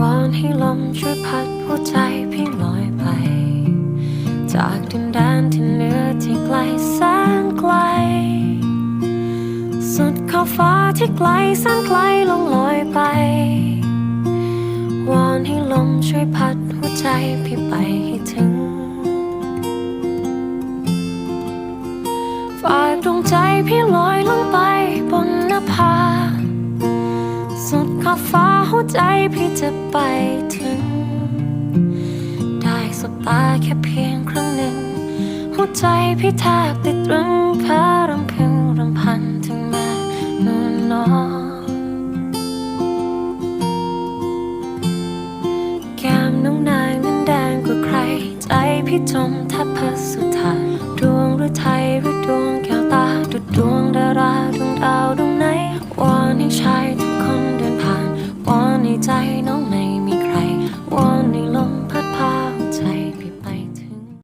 วอนให้ลมช่วยพัดหัวใจพี่ลอยไป จากดินแดนที่เหนือที่ไกลแสนไกล สุดขอบฟ้าที่ไกลแสนไกลลงลอยไป วอนให้ลมช่วยพัดหัวใจพี่ไปให้ถึงฝากดวงใจพี่ลอยลงไป ขอบฟ้าหัวใจพี่จะไปถึง ได้สบตาแค่เพียงครั้งหนึ่ง หัวใจพี่แทบติดตรึงพ้รำพึงรำพันถึงแม่นวลน้องแก้มน้องนางนั้นแดงกว่าใคร ใจพี่จมแทบพัสุธาดวงหรือไทยหรือดวงแก้วตาดุดดวงดาราดวงดาวดวงไหนวอนให้ชา